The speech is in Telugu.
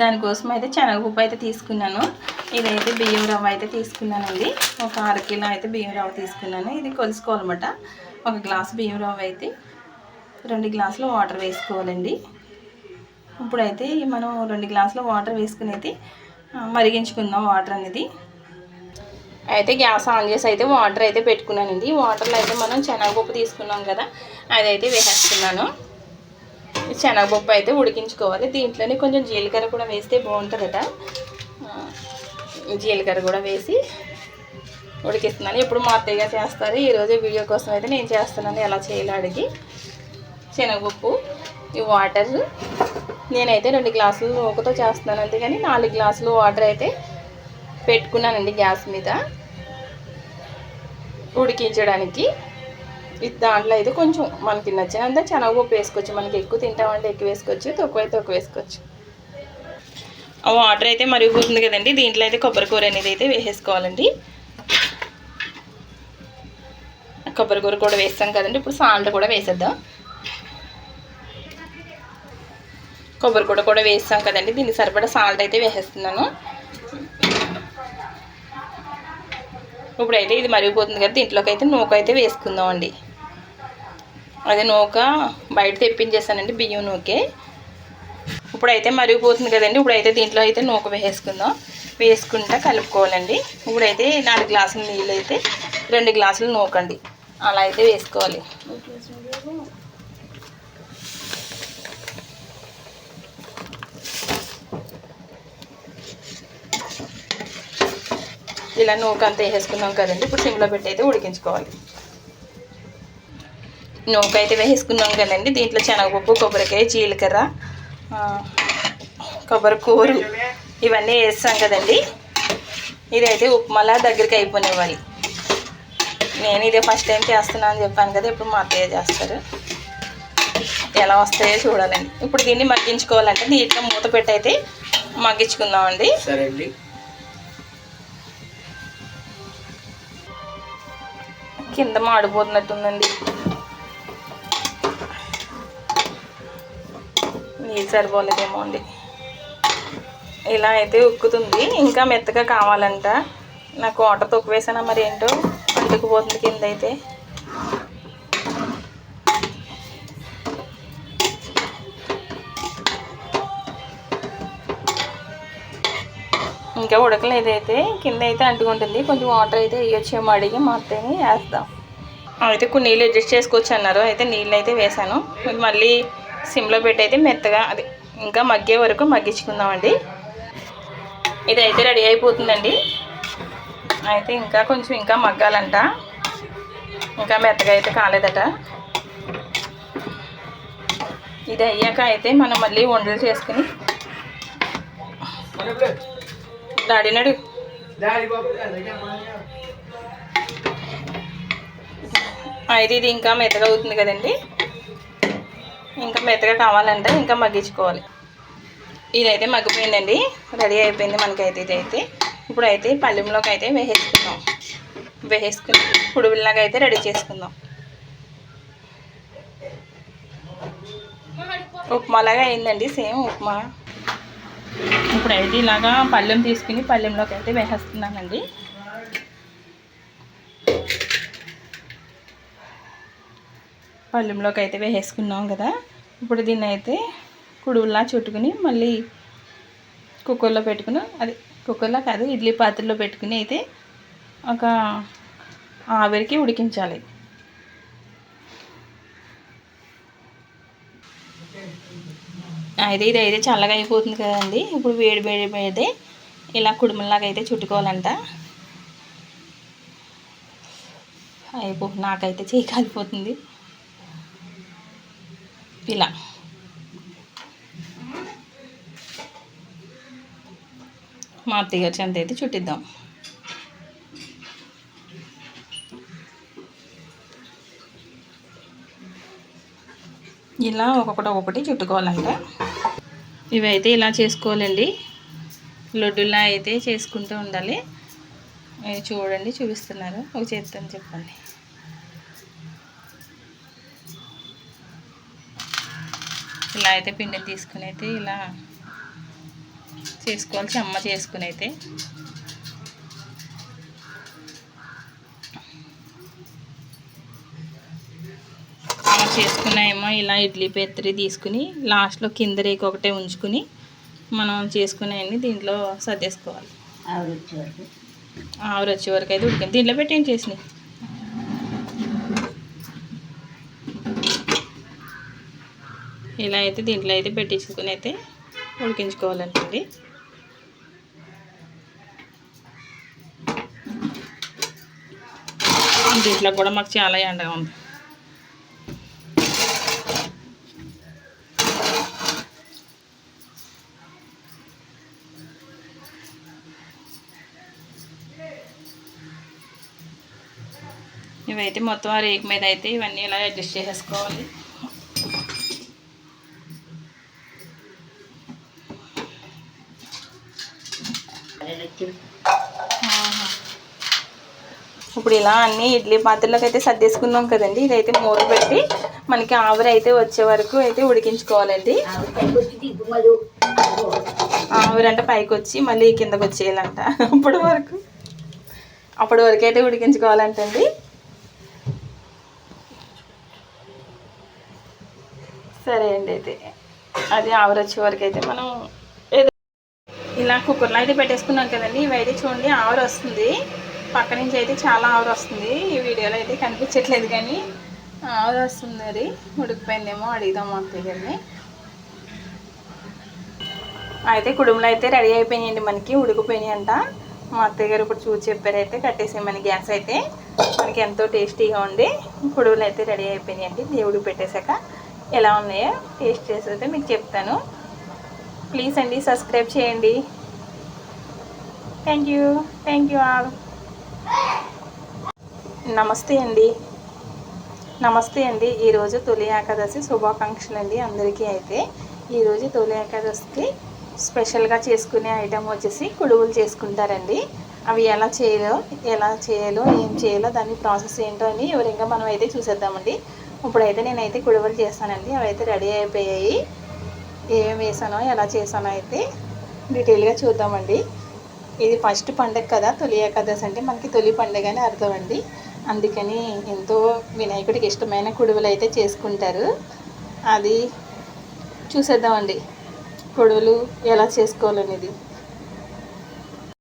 దానికోసం అయితే శనగపప్పు అయితే తీసుకున్నాను. ఇదైతే బియ్యం రవ్వ అయితే తీసుకున్నానండి. ఒక అర కిలో అయితే బియ్యం రవ్వ తీసుకున్నాను. ఇది కొలుసుకోవాలన్నమాట. ఒక గ్లాస్ బియ్యం రవ్వ అయితే రెండు గ్లాసులు వాటర్ వేసుకోవాలండి. ఇప్పుడైతే మనం రెండు గ్లాసులు వాటర్ వేసుకుని అయితే మరిగించుకుందాం వాటర్ అనేది. అయితే గ్యాస్ ఆన్ చేసి అయితే వాటర్ అయితే పెట్టుకున్నానండి. వాటర్లో అయితే మనం శనగపప్పు తీసుకున్నాం కదా అదైతే వేసేస్తున్నాను. శనగపప్పు అయితే ఉడికించుకోవాలి. దీంట్లోనే కొంచెం జీలకర్ర కూడా వేస్తే బాగుంటుందట. కదా జీలకర్ర కూడా వేసి ఉడికిస్తున్నాను. ఇప్పుడు మా అత్తయ్య చేస్తారు. ఈరోజు వీడియో కోసం అయితే నేను చేస్తున్నాను. ఎలా చేయాలో అడిగి. శనగపప్పు ఈ వాటర్ నేనైతే రెండు గ్లాసులు నూకతో చేస్తున్నాను అంతేగాని నాలుగు గ్లాసులు వాటర్ అయితే పెట్టుకున్నానండి గ్యాస్ మీద. ఉడికించడానికి ఇది దాంట్లో అయితే కొంచెం మనకి నచ్చినంత శనగపప్పు వేసుకోవచ్చు. మనకి ఎక్కువ తింటామంటే ఎక్కువ వేసుకోవచ్చు. తక్కువ అయితే తక్కువ వేసుకోవచ్చు. వాటర్ అయితే మరిగిపోతుంది కదండి. దీంట్లో అయితే కొబ్బరి కూర అనేది అయితే వేసేసుకోవాలండి. కొబ్బరి కూర కూడా వేస్తాం కదండి. ఇప్పుడు సాల్ట్ కూడా వేసేద్దాం. కొబ్బరి కూర కూడా వేస్తాం కదండి. దీనికి సరిపడా సాల్ట్ అయితే వేసేస్తున్నాను. ఇప్పుడైతే ఇది మరిగిపోతుంది కదా. దీంట్లోకి అయితే నూక అయితే వేసుకుందాం అండి అదే నూక బయట తెప్పించేసానండి బియ్యం నూకే. ఇప్పుడైతే మరిగిపోతుంది కదండి ఇప్పుడైతే దీంట్లో అయితే నూక వేసుకుందాం. వేసుకుంటా కలుపుకోవాలండి. ఇప్పుడైతే నాలుగు గ్లాసులు నీళ్ళు అయితే రెండు గ్లాసులు నూకండి. అలా అయితే వేసుకోవాలి. ఇలా నూక అంతా వేసేసుకున్నాం కదండి ఇప్పుడు సిమ్లో పెట్టి అయితే ఉడికించుకోవాలి. నూక అయితే వేసుకున్నాం కదండి. దీంట్లో శనగపప్పు కొబ్బరికాయ జీలకర్ర కొబ్బరి కూరు ఇవన్నీ వేస్తాం కదండి. ఇదైతే ఉప్మాలా దగ్గరికి అయిపోనివ్వాలి. నేను ఇదే ఫస్ట్ టైం చేస్తున్నాను అని చెప్పాను కదా ఇప్పుడు మా అత్తయ్య చేస్తారు. ఎలా వస్తాయో చూడాలండి. ఇప్పుడు దీన్ని మగ్గించుకోవాలంటే నీట్గా మూత పెట్టి అయితే మగ్గించుకుందామండి. సరే అండి. కింద మాడిపోతున్నట్టుందండి. నీళ్ళు సరిపోలేదేమో అండి. ఇలా అయితే ఉక్కుతుంది. ఇంకా మెత్తగా కావాలంట. నాకు వాటర్ తొక్కువేసానా మరి ఏంటో? అంటుకుపోతుంది కింద అయితే ఇంకా ఉడకలేదైతే. కింద అయితే అంటుకుంటుంది. కొంచెం వాటర్ అయితే వేయొచ్చేమో అడిగి మా అత్తయ్యని వేస్తాం. అయితే కొన్ని నీళ్ళు అడ్జస్ట్ చేసుకోవచ్చు అన్నారు అయితే నీళ్ళు అయితే వేసాను. మళ్ళీ సిమ్లో పెట్టి అయితే మెత్తగా అది ఇంకా మగ్గే వరకు మగ్గించుకుందామండి. ఇది అయితే రెడీ అయిపోతుందండి. అయితే ఇంకా కొంచెం ఇంకా మగ్గాలంట. ఇంకా మెత్తగా అయితే కాలేదట. ఇది అయ్యాక అయితే మనం మళ్ళీ వండలు చేసుకుని డాడీ నడు. అయితే ఇది ఇంకా మెత్తగా అవుతుంది కదండి. ఇంకా మెత్తగా కావాలంటే ఇంకా మగ్గించుకోవాలి. ఇదైతే మగ్గిపోయిందండి. రెడీ అయిపోయింది మనకైతే ఇదైతే. ఇప్పుడైతే పల్లెంలోకి అయితే వేసేసుకుందాం. వేసేసుకుని పుడుగులాగా అయితే రెడీ చేసుకుందాం. ఉప్మాలాగా అయిందండి సేమ్ ఉప్మా. ఇప్పుడైతే ఇలాగా పళ్ళెం తీసుకుని పళ్ళెంలోకి అయితే వేసేస్తున్నానండి. పళ్ళెంలోకి అయితే వేసేసుకున్నాం కదా. ఇప్పుడు దీన్ని అయితే కుడువులా చుట్టుకుని మళ్ళీ కుక్కర్లో పెట్టుకుని అది కుక్కర్లో కాదు ఇడ్లీ పాత్రలో పెట్టుకుని అయితే ఒక ఆవిరికి ఉడికించాలి. అయితే ఇది అయితే చల్లగా అయిపోతుంది కదండి. ఇప్పుడు వేడి వేడి అయితే ఇలా కుడుములాగా అయితే చుట్టుకోవాలంట. అయిపో నాకైతే చేయి కాలిపోతుంది. ఇలా మా అత్తయ్య గారి చెంత అయితే చుట్టిద్దాం. ఇలా ఒక్కొక్కటి ఒక్కొక్కటి చుట్టుకోవాలంట. ఇవైతే ఇలా చేసుకోవాలండి. లడ్డులా అయితే చేసుకుంటూ ఉండాలి. చూడండి చూపిస్తున్నారు. ఒక చేస్తాను చెప్పండి. ఇలా అయితే పిండిని తీసుకుని అయితే ఇలా చేసుకోవాలి చెమ్మ చేసుకుని అయితే. చేసుకున్నాయేమో ఇలా ఇడ్లీ పెత్తరి తీసుకుని లాస్ట్లో కింద రేకు ఒకటే ఉంచుకుని మనం చేసుకునేవన్నీ దీంట్లో సర్దేసుకోవాలి. ఆవిరి వచ్చే వరకు అయితే ఉడికింది దీంట్లో పెట్టి ఏం చేసినాయి? ఇలా అయితే దీంట్లో అయితే పెట్టించుకుని అయితే ఉడికించుకోవాలంటండి దీంట్లో కూడా మాకు చాలా ఎండగా ఉంది. ఇవైతే మొత్తం ఆ రేకు మీద అయితే ఇవన్నీ ఇలా అడ్జస్ట్ చేసేసుకోవాలి. ఇప్పుడు ఇలా అన్ని ఇడ్లీ పాత్రలోకి అయితే సర్దేసుకున్నాం కదండి. ఇదైతే మూర పెట్టి మనకి ఆవిరి అయితే వచ్చే వరకు అయితే ఉడికించుకోవాలండి. ఆవిడ పైకి వచ్చి అంటే పైకి వచ్చి మళ్ళీ కిందకు వచ్చేయాలంట. అప్పటి వరకు. అప్పటి వరకు అయితే ఉడికించుకోవాలంటండి. సరే అండి అయితే. అది ఆవిరి వచ్చే వరకు అయితే మనం ఇలా కుక్కర్లో అయితే పెట్టేసుకున్నాం కదండి. ఇవైతే చూడండి ఆవిరి వస్తుంది. పక్క నుంచి అయితే చాలా ఆవిరి వస్తుంది. ఈ వీడియోలో అయితే కనిపించట్లేదు కానీ ఆవిరి వస్తుంది అది. ఉడికిపోయిందేమో అడుగుదాం మా అత్తయ్య గారిని. అయితే కుడుములో అయితే రెడీ అయిపోయినాయండి మనకి. ఉడికిపోయినాయి అంట. మా అత్తయ్య గారు ఇప్పుడు చూసి చెప్పారైతే కట్టేసామని గ్యాస్ అయితే. మనకి ఎంతో టేస్టీగా ఉంది. కుడుములు అయితే రెడీ అయిపోయినాయండి. దేవుడికి పెట్టేశాక ఎలా ఉన్నాయో టేస్ట్ చేసి అయితే మీకు చెప్తాను. ప్లీజ్ అండి సబ్స్క్రైబ్ చేయండి. Thank you thank you all నమస్తే అండి. నమస్తే అండి. ఈరోజు తొలి ఏకాదశి శుభాకాంక్షలు అండి అందరికీ అయితే. ఈరోజు తొలి ఏకాదశికి స్పెషల్గా చేసుకునే ఐటెం వచ్చేసి కుడువులు చేసుకుంటారండి. అవి ఎలా చేయాలో ఎలా చేయాలో ఏం చేయాలో దాని ప్రాసెస్ ఏంటో అని వివరంగా మనం అయితే చూసేద్దామండి. ఇప్పుడైతే నేనైతే కుడువులు చేస్తానండి. అవి అయితే రెడీ అయిపోయాయి. ఏమేమి వేసానో ఎలా చేసానో అయితే డీటెయిల్గా చూద్దామండి. ఇది ఫస్ట్ పండగ కదా తొలి ఏకాదశి అంటే మనకి తొలి పండగ అని అర్థం అండి. అందుకని ఎంతో వినాయకుడికి ఇష్టమైన కుడువులు అయితే చేసుకుంటారు. అది చూసేద్దామండి. కుడువులు ఎలా చేసుకోవాలనేది.